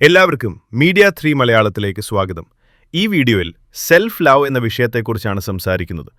എല്ലാവർക്കും media three മലയാളത്തിലേക്ക് സ്വാഗതം. ഈ വീഡിയോയിൽ സെൽഫ് ലവ് എന്ന വിഷയത്തെക്കുറിച്ചാണ് സംസാരിക്കുന്നത്.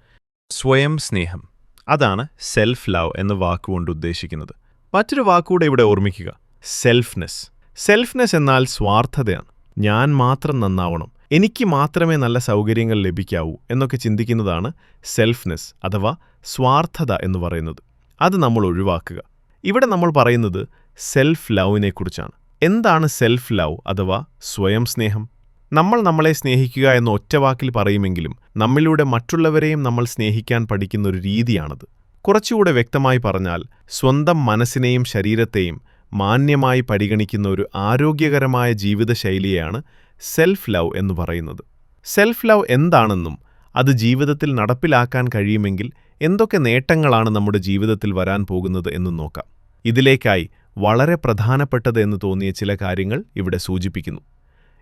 സ്വയം സ്നേഹം. അതാണ് സെൽഫ് ലവ് എന്ന വാക്കുകൊണ്ട് ഉദ്ദേശിക്കുന്നത്. മറ്റൊരു വാക്കുകൂടെ ഇവിടെ ഓർമ്മിക്കുക. സെൽഫ്നെസ്. സെൽഫ്നെസ് എന്നാൽ സ്വാർത്ഥതയാണ്. ഞാൻ മാത്രം നന്നാവണം. എനിക്ക് മാത്രമേ നല്ല സൗകര്യങ്ങൾ ലഭിക്കാവൂ എന്നൊക്കെ ചിന്തിക്കുന്നതാണ് സെൽഫ്നെസ് അഥവാ സ്വാർത്ഥത എന്ന് പറയുന്നത്. അത് നമ്മൾ ഒഴിവാക്കുക. ഇവിടെ നമ്മൾ പറയുന്നത് സെൽഫ് ലവിനെക്കുറിച്ചാണ് എന്താണ് സെൽഫ് ലവ് അഥവാ സ്വയം സ്നേഹം? നമ്മൾ നമ്മളെ സ്നേഹിക്കുക എന്ന ഒറ്റവാക്കിൽ പറയുമെങ്കിലും നമ്മളിലൂടെ മറ്റുള്ളവരെയും നമ്മൾ സ്നേഹിക്കാൻ പഠിക്കുന്ന ഒരു രീതിയാണത്. കുറച്ചുകൂടെ വ്യക്തമായി പറഞ്ഞാൽ സ്വന്തം മനസ്സിനെയും ശരീരത്തെയും മാന്യമായി പരിഗണിക്കുന്ന ഒരു ആരോഗ്യകരമായ ജീവിതശൈലിയാണ് സെൽഫ് ലവ് എന്ന് പറയുന്നത്. സെൽഫ് ലവ് എന്താണെന്നും അത് ജീവിതത്തിൽ നടപ്പിലാക്കാൻ കഴിയുമെങ്കിൽ എന്തൊക്കെ നേട്ടങ്ങളാണ് നമ്മുടെ ജീവിതത്തിൽ വരാൻ പോകുന്നത് എന്നും നോക്കാം. ഇതിലേക്കായി വളരെ പ്രധാനപ്പെട്ടത് എന്ന് തോന്നിയ ചില കാര്യങ്ങൾ ഇവിടെ സൂചിപ്പിക്കുന്നു.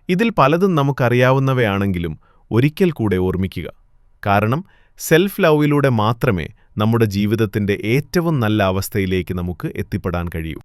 ഇതിൽ പലതും നമുക്കറിയാവുന്നവയാണെങ്കിലും ഒരിക്കൽ കൂടെ ഓർമ്മിക്കുക. കാരണം സെൽഫ് ലവിലൂടെ മാത്രമേ നമ്മുടെ ജീവിതത്തിന്റെ ഏറ്റവും നല്ല അവസ്ഥയിലേക്ക് നമുക്ക് എത്തിപ്പെടാൻ കഴിയൂ.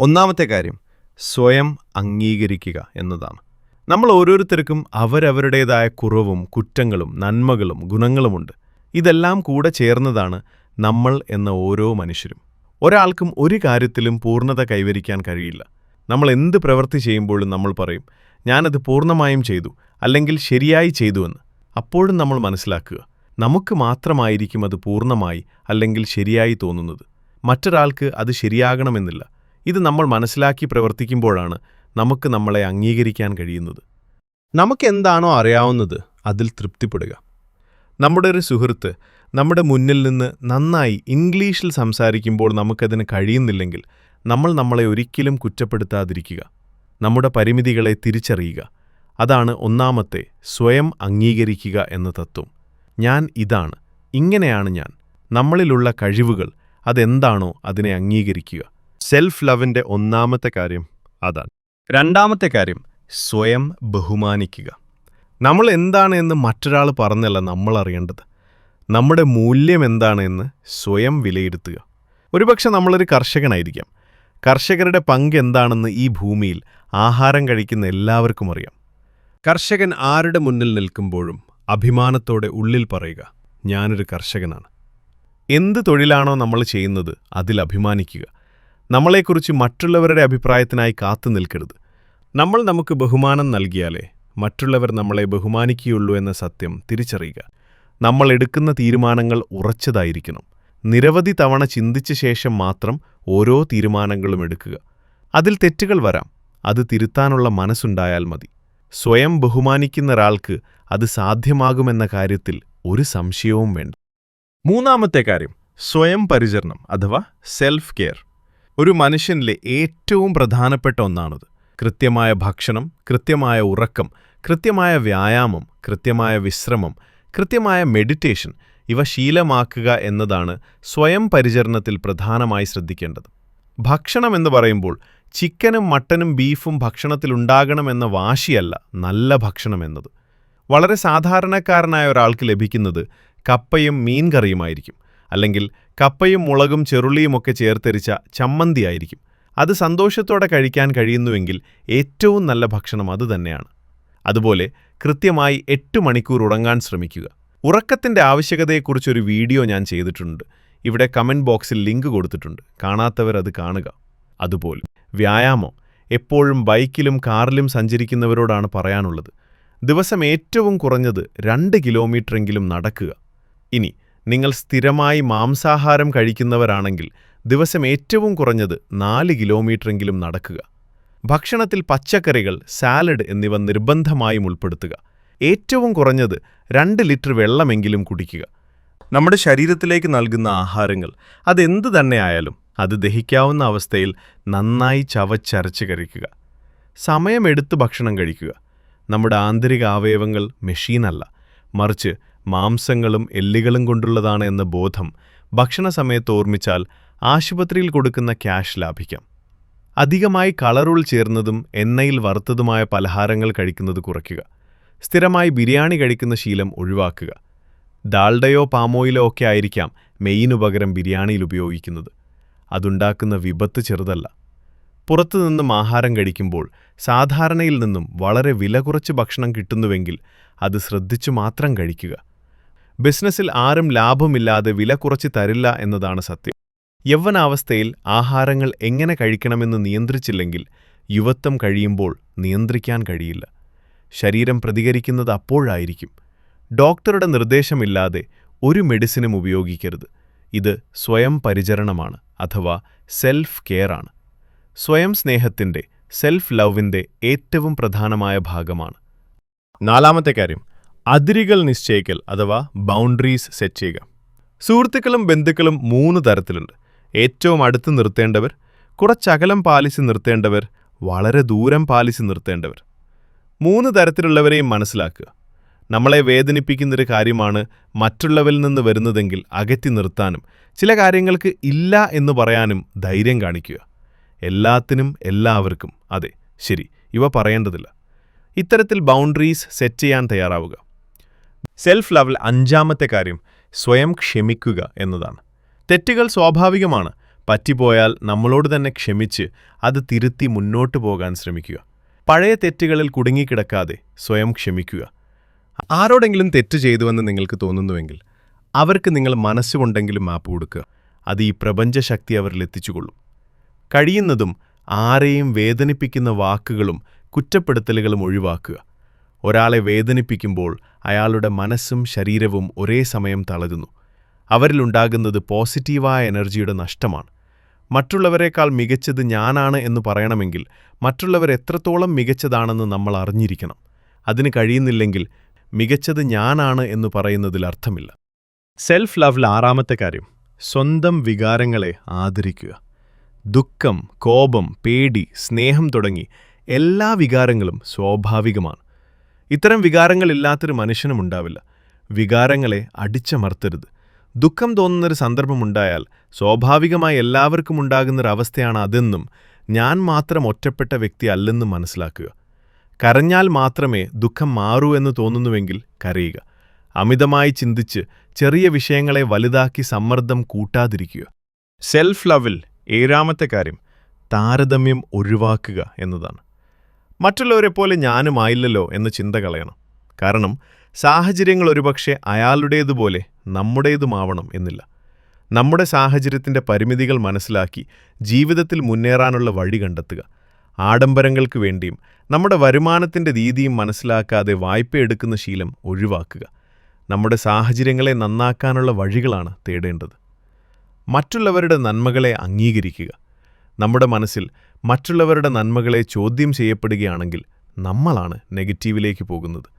ഒന്നാമത്തെ കാര്യം സ്വയം അംഗീകരിക്കുക എന്നതാണ്. നമ്മൾ ഓരോരുത്തർക്കും അവരവരുടേതായ കുറവും കുറ്റങ്ങളും നന്മകളും ഗുണങ്ങളുമുണ്ട്. ഇതെല്ലാം കൂടെ ചേർന്നതാണ് നമ്മൾ എന്ന ഓരോ മനുഷ്യരും. ഒരാൾക്കും ഒരു കാര്യത്തിലും പൂർണത കൈവരിക്കാൻ കഴിയില്ല. നമ്മൾ എന്ത് പ്രവൃത്തി ചെയ്യുമ്പോഴും നമ്മൾ പറയും ഞാനത് പൂർണമായും ചെയ്തു അല്ലെങ്കിൽ ശരിയായി ചെയ്തുവെന്ന് അപ്പോഴും നമ്മൾ മനസ്സിലാക്കുക നമുക്ക് മാത്രമായിരിക്കും അത് പൂർണമായി അല്ലെങ്കിൽ ശരിയായി തോന്നുന്നത്. മറ്റൊരാൾക്ക് അത് ശരിയാകണമെന്നില്ല. ഇത് നമ്മൾ മനസ്സിലാക്കി പ്രവർത്തിക്കുമ്പോഴാണ് നമുക്ക് നമ്മളെ അംഗീകരിക്കാൻ കഴിയുന്നത്. നമുക്കെന്താണോ അറിയാവുന്നത് അതിൽ തൃപ്തിപ്പെടുക. നമ്മുടെ ഒരു സുഹൃത്ത് നമ്മുടെ മുന്നിൽ നിന്ന് നന്നായി ഇംഗ്ലീഷിൽ സംസാരിക്കുമ്പോൾ നമുക്കതിന് കഴിയുന്നില്ലെങ്കിൽ നമ്മൾ നമ്മളെ ഒരിക്കലും കുറ്റപ്പെടുത്താതിരിക്കുക. നമ്മുടെ പരിമിതികളെ തിരിച്ചറിയുക. അതാണ് ഒന്നാമത്തെ സ്വയം അംഗീകരിക്കുക എന്ന തത്വം. ഞാൻ ഇതാണ്. ഇങ്ങനെയാണ് ഞാൻ. നമ്മളിലുള്ള കഴിവുകൾ അതെന്താണോ അതിനെ അംഗീകരിക്കുക. സെൽഫ് ലവിന്റെ ഒന്നാമത്തെ കാര്യം അതാണ്. രണ്ടാമത്തെ കാര്യം സ്വയം ബഹുമാനിക്കുക. നമ്മൾ എന്താണ് എന്ന് മറ്റൊരാൾ പറഞ്ഞല്ല നമ്മൾ അറിയേണ്ടത്. നമ്മുടെ മൂല്യം എന്താണ് എന്ന് സ്വയം വിലയിരുത്തുക. ഒരുപക്ഷെ നമ്മളൊരു കർഷകനായിരിക്കാം. കർഷകരുടെ പങ്ക് എന്താണെന്ന് ഈ ഭൂമിയിൽ ആഹാരം കഴിക്കുന്ന എല്ലാവർക്കും അറിയാം. കർഷകൻ ആരുടെ മുന്നിൽ നിൽക്കുമ്പോഴും അഭിമാനത്തോടെ ഉള്ളിൽ പറയുക ഞാനൊരു കർഷകനാണ്. എന്ത് തൊഴിലാണോ നമ്മൾ ചെയ്യുന്നത് അതിൽ അഭിമാനിക്കുക. നമ്മളെക്കുറിച്ച് മറ്റുള്ളവരുടെ അഭിപ്രായത്തിനായി കാത്തു നിൽക്കരുത്. നമ്മൾ നമുക്ക് ബഹുമാനം നൽകിയാലേ മറ്റുള്ളവർ നമ്മളെ ബഹുമാനിക്കുകയുള്ളൂ എന്ന സത്യം തിരിച്ചറിയുക. നമ്മൾ എടുക്കുന്ന തീരുമാനങ്ങൾ ഉറച്ചതായിരിക്കണം. നിരവധി തവണ ചിന്തിച്ച ശേഷം മാത്രം ഓരോ തീരുമാനങ്ങളും എടുക്കുക. അതിൽ തെറ്റുകൾ വരാം. അത് തിരുത്താനുള്ള മനസ്സുണ്ടായാൽ മതി. സ്വയം ബഹുമാനിക്കുന്ന ഒരാൾക്ക് അത് സാധ്യമാകുമെന്ന കാര്യത്തിൽ ഒരു സംശയവും വേണ്ട. മൂന്നാമത്തെ കാര്യം സ്വയം പരിചരണം അഥവാ സെൽഫ് കെയർ ഒരു മനുഷ്യനിലെ ഏറ്റവും പ്രധാനപ്പെട്ട ഒന്നാണത്. കൃത്യമായ ഭക്ഷണം കൃത്യമായ ഉറക്കം കൃത്യമായ വ്യായാമം കൃത്യമായ വിശ്രമം കൃത്യമായ മെഡിറ്റേഷൻ ഇവ ശീലമാക്കുക എന്നതാണ് സ്വയം പരിചരണത്തിൽ പ്രധാനമായി ശ്രദ്ധിക്കേണ്ടത്. ഭക്ഷണം എന്ന് പറയുമ്പോൾ ചിക്കനും മട്ടനും ബീഫും ഭക്ഷണത്തിലുണ്ടാകണമെന്ന വാശിയല്ല നല്ല ഭക്ഷണം എന്നത്. വളരെ സാധാരണക്കാരനായ ഒരാൾക്ക് ലഭിക്കുന്നത് കപ്പയും മീൻകറിയുമായിരിക്കും അല്ലെങ്കിൽ കപ്പയും മുളകും ചെറുള്ളിയുമൊക്കെ ചേർത്തെരിച്ച ചമ്മന്തിയായിരിക്കും അത് സന്തോഷത്തോടെ കഴിക്കാൻ കഴിയുന്നുവെങ്കിൽ ഏറ്റവും നല്ല ഭക്ഷണം അതുതന്നെയാണ് അതുപോലെ കൃത്യമായി എട്ട് മണിക്കൂർ ഉറങ്ങാൻ ശ്രമിക്കുക. ഉറക്കത്തിന്റെ ആവശ്യകതയെക്കുറിച്ചൊരു വീഡിയോ ഞാൻ ചെയ്തിട്ടുണ്ട്. ഇവിടെ കമന്റ് ബോക്സിൽ ലിങ്ക് കൊടുത്തിട്ടുണ്ട്. കാണാത്തവർ അത് കാണുക. അതുപോലെ വ്യായാമം. എപ്പോഴും ബൈക്കിലും കാറിലും സഞ്ചരിക്കുന്നവരോടാണ് പറയാനുള്ളത്. ദിവസം ഏറ്റവും കുറഞ്ഞത് രണ്ട് കിലോമീറ്ററെങ്കിലും നടക്കുക. ഇനി നിങ്ങൾ സ്ഥിരമായി മാംസാഹാരം കഴിക്കുന്നവരാണെങ്കിൽ ദിവസം ഏറ്റവും കുറഞ്ഞത് നാല് കിലോമീറ്ററെങ്കിലും നടക്കുക. ഭക്ഷണത്തിൽ പച്ചക്കറികൾ സാലഡ് എന്നിവ നിർബന്ധമായും ഉൾപ്പെടുത്തുക. ഏറ്റവും കുറഞ്ഞത് രണ്ട് ലിറ്റർ വെള്ളമെങ്കിലും കുടിക്കുക. നമ്മുടെ ശരീരത്തിലേക്ക് നൽകുന്ന ആഹാരങ്ങൾ അതെന്തു തന്നെയായാലും അത് ദഹിക്കാവുന്ന അവസ്ഥയിൽ നന്നായി ചവച്ചരച്ച് കഴിക്കുക. സമയമെടുത്ത് ഭക്ഷണം കഴിക്കുക. നമ്മുടെ ആന്തരിക അവയവങ്ങൾ മെഷീനല്ല. മറിച്ച് മാംസങ്ങളും എല്ലുകളും കൊണ്ടുള്ളതാണ് എന്ന ബോധം ഭക്ഷണ സമയത്ത് ഓർമ്മിച്ചാൽ ആശുപത്രിയിൽ കൊടുക്കുന്ന ക്യാഷ് ലാഭിക്കാം. അധികമായി കളറുൾ ചേർന്നതും എണ്ണയിൽ വറുത്തതുമായ പലഹാരങ്ങൾ കഴിക്കുന്നത് കുറയ്ക്കുക. സ്ഥിരമായി ബിരിയാണി കഴിക്കുന്ന ശീലം ഒഴിവാക്കുക. ഡാൽഡയോ പാമോയിലോ ഒക്കെ ആയിരിക്കാം മെയിനു പകരം ബിരിയാണിയിൽ ഉപയോഗിക്കുന്നത്. അതുണ്ടാക്കുന്ന വിപത്ത് ചെറുതല്ല. പുറത്തുനിന്നും ആഹാരം കഴിക്കുമ്പോൾ സാധാരണയിൽ നിന്നും വളരെ വില കുറച്ച് ഭക്ഷണം കിട്ടുന്നുവെങ്കിൽ അത് ശ്രദ്ധിച്ചു മാത്രം കഴിക്കുക. ബിസിനസ്സിൽ ആരും ലാഭമില്ലാതെ വില കുറച്ച് തരില്ല എന്നതാണ് സത്യം. യൗവനാവസ്ഥയിൽ ആഹാരങ്ങൾ എങ്ങനെ കഴിക്കണമെന്ന് നിയന്ത്രിച്ചില്ലെങ്കിൽ യുവത്വം കഴിയുമ്പോൾ നിയന്ത്രിക്കാൻ കഴിയില്ല. ശരീരം പ്രതികരിക്കുന്നത് അപ്പോഴായിരിക്കും. ഡോക്ടറുടെ നിർദ്ദേശമില്ലാതെ ഒരു മെഡിസിനും ഉപയോഗിക്കരുത്. ഇത് സ്വയം പരിചരണമാണ് അഥവാ സെൽഫ് കെയർ ആണ്. സ്വയം സ്നേഹത്തിന്റെ സെൽഫ് ലവിന്റെ ഏറ്റവും പ്രധാനമായ ഭാഗമാണ്. നാലാമത്തെ കാര്യം അതിരുകൾ നിശ്ചയിക്കൽ അഥവാ ബൗണ്ടറീസ് സെറ്റ് ചെയ്യുക. സുഹൃത്തുക്കളും ബന്ധുക്കളും മൂന്ന് തരത്തിലുണ്ട്. ഏറ്റവും അടുത്ത് നിർത്തേണ്ടവർ കുറച്ചകലം പാലിച്ച് നിർത്തേണ്ടവർ വളരെ ദൂരം പാലിച്ച് നിർത്തേണ്ടവർ. മൂന്ന് തരത്തിലുള്ളവരെയും മനസ്സിലാക്കുക. നമ്മളെ വേദനിപ്പിക്കുന്നൊരു കാര്യമാണ് മറ്റുള്ളവരിൽ നിന്ന് വരുന്നതെങ്കിൽ അകറ്റി നിർത്താനും ചില കാര്യങ്ങൾക്ക് ഇല്ല എന്ന് പറയാനും ധൈര്യം കാണിക്കുക. എല്ലാത്തിനും എല്ലാവർക്കും അതെ ശരി ഇവ പറയേണ്ടതില്ല. ഇത്തരത്തിൽ ബൗണ്ടറീസ് സെറ്റ് ചെയ്യാൻ തയ്യാറാവുക. സെൽഫ് ലവൽ അഞ്ചാമത്തെ കാര്യം സ്വയം ക്ഷമിക്കുക എന്നതാണ്. തെറ്റുകൾ സ്വാഭാവികമാണ്. പറ്റിപ്പോയാൽ നമ്മളോട് തന്നെ ക്ഷമിച്ച് അത് തിരുത്തി മുന്നോട്ട് പോകാൻ ശ്രമിക്കുക. പഴയ തെറ്റുകളിൽ കുടുങ്ങിക്കിടക്കാതെ സ്വയം ക്ഷമിക്കുക. ആരോടെങ്കിലും തെറ്റ് ചെയ്തുവെന്ന് നിങ്ങൾക്ക് തോന്നുന്നുവെങ്കിൽ അവർക്ക് നിങ്ങൾ മനസ്സുകൊണ്ടെങ്കിലും മാപ്പ് കൊടുക്കുക. അത് ഈ പ്രപഞ്ചശക്തി അവരിൽ എത്തിച്ചുകൊള്ളും. കഴിയുന്നതും ആരെയും വേദനിപ്പിക്കുന്ന വാക്കുകളും കുറ്റപ്പെടുത്തലുകളും ഒഴിവാക്കുക. ഒരാളെ വേദനിപ്പിക്കുമ്പോൾ അയാളുടെ മനസ്സും ശരീരവും ഒരേ സമയം തളരുന്നു. അവരിലുണ്ടാകുന്നത് പോസിറ്റീവായ എനർജിയുടെ നഷ്ടമാണ്. മറ്റുള്ളവരെക്കാൾ മികച്ചത് ഞാനാണ് എന്ന് പറയണമെങ്കിൽ മറ്റുള്ളവർ എത്രത്തോളം മികച്ചതാണെന്ന് നമ്മൾ അറിഞ്ഞിരിക്കണം. അതിന് കഴിയുന്നില്ലെങ്കിൽ മികച്ചത് ഞാനാണ് എന്ന് പറയുന്നതിൽ അർത്ഥമില്ല. സെൽഫ് ലവിൽ ആറാമത്തെ കാര്യം സ്വന്തം വികാരങ്ങളെ ആദരിക്കുക. ദുഃഖം കോപം പേടി സ്നേഹം തുടങ്ങി എല്ലാ വികാരങ്ങളും സ്വാഭാവികമാണ്. ഇത്തരം വികാരങ്ങളില്ലാത്തൊരു മനുഷ്യനും ഉണ്ടാവില്ല. വികാരങ്ങളെ അടിച്ചമർത്തരുത്. ദുഃഖം തോന്നുന്നൊരു സന്ദർഭമുണ്ടായാൽ സ്വാഭാവികമായി എല്ലാവർക്കും ഉണ്ടാകുന്നൊരവസ്ഥയാണ് അതെന്നും ഞാൻ മാത്രം ഒറ്റപ്പെട്ട വ്യക്തി അല്ലെന്നും മനസ്സിലാക്കുക. കരഞ്ഞാൽ മാത്രമേ ദുഃഖം മാറൂ എന്ന് തോന്നുന്നുവെങ്കിൽ കരയുക. അമിതമായി ചിന്തിച്ച് ചെറിയ വിഷയങ്ങളെ വലുതാക്കി സമ്മർദ്ദം കൂട്ടാതിരിക്കുക. സെൽഫ് ലവിൽ ഏഴാമത്തെ കാര്യം താരതമ്യം ഒഴിവാക്കുക എന്നതാണ്. മറ്റുള്ളവരെ മറ്റുള്ളവരെപ്പോലെ ഞാനുമായില്ലല്ലോ എന്ന ചിന്ത കളയണം. കാരണം സാഹചര്യങ്ങൾ ഒരുപക്ഷെ അയാളുടേതുപോലെ നമ്മുടേതുമാവണം എന്നില്ല. നമ്മുടെ സാഹചര്യത്തിന്റെ പരിമിതികൾ മനസ്സിലാക്കി ജീവിതത്തിൽ മുന്നേറാനുള്ള വഴി കണ്ടെത്തുക. ആഡംബരങ്ങൾക്ക് വേണ്ടിയും നമ്മുടെ വരുമാനത്തിന്റെ രീതിയും മനസ്സിലാക്കാതെ വായ്പയെടുക്കുന്ന ശീലം ഒഴിവാക്കുക. നമ്മുടെ സാഹചര്യങ്ങളെ നന്നാക്കാനുള്ള വഴികളാണ് തേടേണ്ടത്. മറ്റുള്ളവരുടെ നന്മകളെ അംഗീകരിക്കുക. നമ്മുടെ മനസ്സിൽ മറ്റുള്ളവരുടെ നന്മകളെ ചോദ്യം ചെയ്യപ്പെടുകയാണെങ്കിൽ നമ്മളാണ് നെഗറ്റീവിലേക്ക് പോകുന്നത്.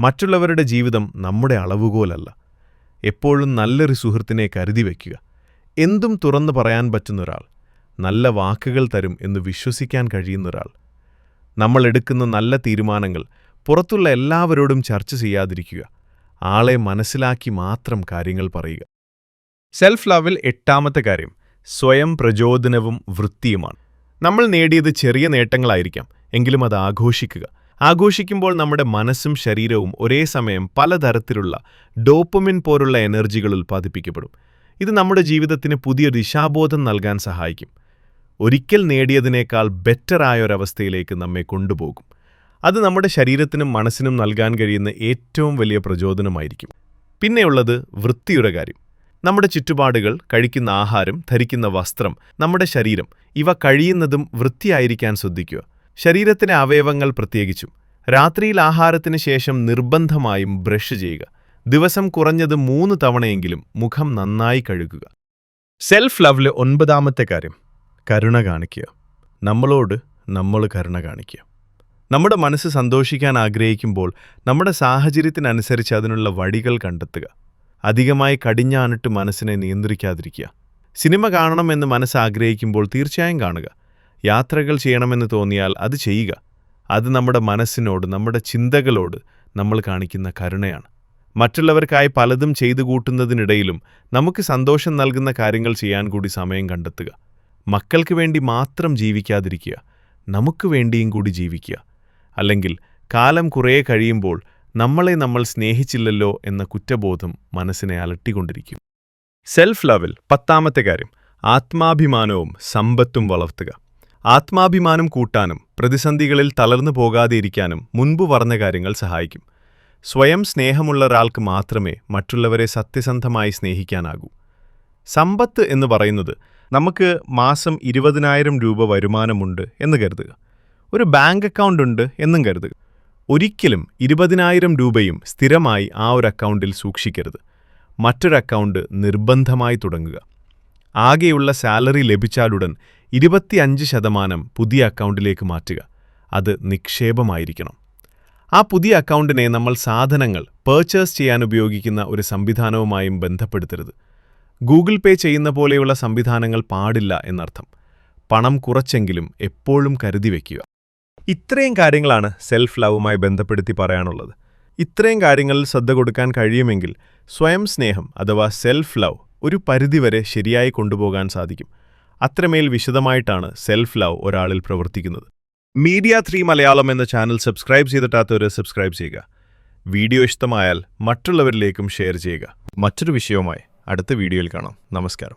മറ്റുള്ളവരുടെ ജീവിതം നമ്മുടെ അളവുകോലല്ല. എപ്പോഴും നല്ലൊരു സുഹൃത്തിനെ കരുതി വയ്ക്കുക. എന്തും തുറന്നു പറയാൻ പറ്റുന്നൊരാൾ നല്ല വാക്കുകൾ തരും എന്ന് വിശ്വസിക്കാൻ കഴിയുന്നൊരാൾ. നമ്മൾ എടുക്കുന്ന നല്ല തീരുമാനങ്ങൾ പുറത്തുള്ള എല്ലാവരോടും ചർച്ച ചെയ്യാതിരിക്കുക. ആളെ മനസ്സിലാക്കി മാത്രം കാര്യങ്ങൾ പറയുക. സെൽഫ് ലവിൽ എട്ടാമത്തെ കാര്യം സ്വയം പ്രചോദനവും വൃത്തിയുമാണ്. നമ്മൾ നേടിയത് ചെറിയ നേട്ടങ്ങളായിരിക്കാം എങ്കിലും അത് ആഘോഷിക്കുക. ആഘോഷിക്കുമ്പോൾ നമ്മുടെ മനസ്സും ശരീരവും ഒരേ സമയം പലതരത്തിലുള്ള ഡോപ്പമിൻ പോലുള്ള എനർജികൾ ഉൽപ്പാദിപ്പിക്കപ്പെടും. ഇത് നമ്മുടെ ജീവിതത്തിന് പുതിയ ദിശാബോധം നൽകാൻ സഹായിക്കും. ഒരിക്കൽ നേടിയതിനേക്കാൾ ബെറ്ററായ ഒരവസ്ഥയിലേക്ക് നമ്മെ കൊണ്ടുപോകും. അത് നമ്മുടെ ശരീരത്തിനും മനസ്സിനും നൽകാൻ കഴിയുന്ന ഏറ്റവും വലിയ പ്രചോദനമായിരിക്കും. പിന്നെയുള്ളത് വൃത്തിയുടെ കാര്യം. നമ്മുടെ ചുറ്റുപാടുകൾ കഴിക്കുന്ന ആഹാരം ധരിക്കുന്ന വസ്ത്രം നമ്മുടെ ശരീരം ഇവ കഴിയുന്നതും വൃത്തിയായിരിക്കാൻ ശ്രദ്ധിക്കുക. ശരീരത്തിലെ അവയവങ്ങൾ പ്രത്യേകിച്ചും. രാത്രിയിൽ ആഹാരത്തിന് ശേഷം നിർബന്ധമായും ബ്രഷ് ചെയ്യുക. ദിവസം കുറഞ്ഞത് മൂന്ന് തവണയെങ്കിലും മുഖം നന്നായി കഴുകുക. സെൽഫ് ലവ്ല് ഒൻപതാമത്തെ കാര്യം. കരുണ കാണിക്കുക. നമ്മളോട് നമ്മൾ കരുണ കാണിക്കുക. നമ്മുടെ മനസ്സ് സന്തോഷിക്കാൻ ആഗ്രഹിക്കുമ്പോൾ നമ്മുടെ സാഹചര്യത്തിനനുസരിച്ച് അതിനുള്ള വഴികൾ കണ്ടെത്തുക. അധികമായി കടിഞ്ഞാണിട്ട് മനസ്സിനെ നിയന്ത്രിക്കാതിരിക്കുക. സിനിമ കാണണമെന്ന് മനസ്സ് ആഗ്രഹിക്കുമ്പോൾ തീർച്ചയായും കാണുക. യാത്രകൾ ചെയ്യണമെന്ന് തോന്നിയാൽ അത് ചെയ്യുക. അത് നമ്മുടെ മനസ്സിനോട് നമ്മുടെ ചിന്തകളോട് നമ്മൾ കാണിക്കുന്ന കരുണയാണ്. മറ്റുള്ളവർക്കായി പലതും ചെയ്തു കൂട്ടുന്നതിനിടയിലും നമുക്ക് സന്തോഷം നൽകുന്ന കാര്യങ്ങൾ ചെയ്യാൻ കൂടി സമയം കണ്ടെത്തുക. മക്കൾക്ക് വേണ്ടി മാത്രം ജീവിക്കാതിരിക്കുക. നമുക്ക് വേണ്ടിയും കൂടി ജീവിക്കുക. അല്ലെങ്കിൽ കാലം കുറേ കഴിയുമ്പോൾ നമ്മളെ നമ്മൾ സ്നേഹിച്ചില്ലല്ലോ എന്ന കുറ്റബോധം മനസ്സിനെ അലട്ടിക്കൊണ്ടിരിക്കും. സെൽഫ് ലവിൽ പത്താമത്തെ കാര്യം. ആത്മാഭിമാനവും സമ്പത്തും വളർത്തുക. ആത്മാഭിമാനം കൂട്ടാനും പ്രതിസന്ധികളിൽ തളർന്നു പോകാതെയിരിക്കാനും മുൻപ് പറഞ്ഞ കാര്യങ്ങൾ സഹായിക്കും. സ്വയം സ്നേഹമുള്ള ഒരാൾക്ക് മാത്രമേ മറ്റുള്ളവരെ സത്യസന്ധമായി സ്നേഹിക്കാനാകൂ. സമ്പത്ത് എന്ന് പറയുന്നത് നമുക്ക് മാസം ഇരുപതിനായിരം രൂപ വരുമാനമുണ്ട് എന്ന് കരുതുക. ഒരു ബാങ്ക് അക്കൗണ്ട് ഉണ്ട് എന്നും കരുതുക. ഒരിക്കലും ഇരുപതിനായിരം രൂപയും സ്ഥിരമായി ആ ഒരു അക്കൗണ്ടിൽ സൂക്ഷിക്കരുത്. മറ്റൊരു അക്കൗണ്ട് നിർബന്ധമായി തുടങ്ങുക. ആകെയുള്ള സാലറി ലഭിച്ചാലുടൻ ഇരുപത്തിയഞ്ച് ശതമാനം പുതിയ അക്കൗണ്ടിലേക്ക് മാറ്റുക. അത് നിക്ഷേപമായിരിക്കണം. ആ പുതിയ അക്കൗണ്ടിനെ നമ്മൾ സാധനങ്ങൾ പേർച്ചേസ് ചെയ്യാൻ ഉപയോഗിക്കുന്ന ഒരു സംവിധാനവുമായും ബന്ധപ്പെടുത്തരുത്. ഗൂഗിൾ പേ ചെയ്യുന്ന പോലെയുള്ള സംവിധാനങ്ങൾ പാടില്ല എന്നർത്ഥം. പണം കുറച്ചെങ്കിലും എപ്പോഴും കരുതി വയ്ക്കുക ഇത്രയും കാര്യങ്ങളാണ് സെൽഫ് ലവുമായി ബന്ധപ്പെടുത്തി പറയാനുള്ളത്. ഇത്രയും കാര്യങ്ങളിൽ ശ്രദ്ധ കൊടുക്കാൻ കഴിയുമെങ്കിൽ സ്വയം സ്നേഹം അഥവാ സെൽഫ് ലവ് ഒരു പരിധിവരെ ശരിയായി കൊണ്ടുപോകാൻ സാധിക്കും. അത്രമേൽ വിശദമായിട്ടാണ് സെൽഫ് ലവ് ഒരാളിൽ പ്രവർത്തിക്കുന്നത്. മീഡിയ ത്രീ മലയാളം എന്ന ചാനൽ സബ്സ്ക്രൈബ് ചെയ്തിട്ടാത്തവർ സബ്സ്ക്രൈബ് ചെയ്യുക. വീഡിയോ ഇഷ്ടമായാൽ മറ്റുള്ളവരിലേക്കും ഷെയർ ചെയ്യുക. മറ്റൊരു വിഷയവുമായി അടുത്ത വീഡിയോയിൽ കാണാം. നമസ്കാരം.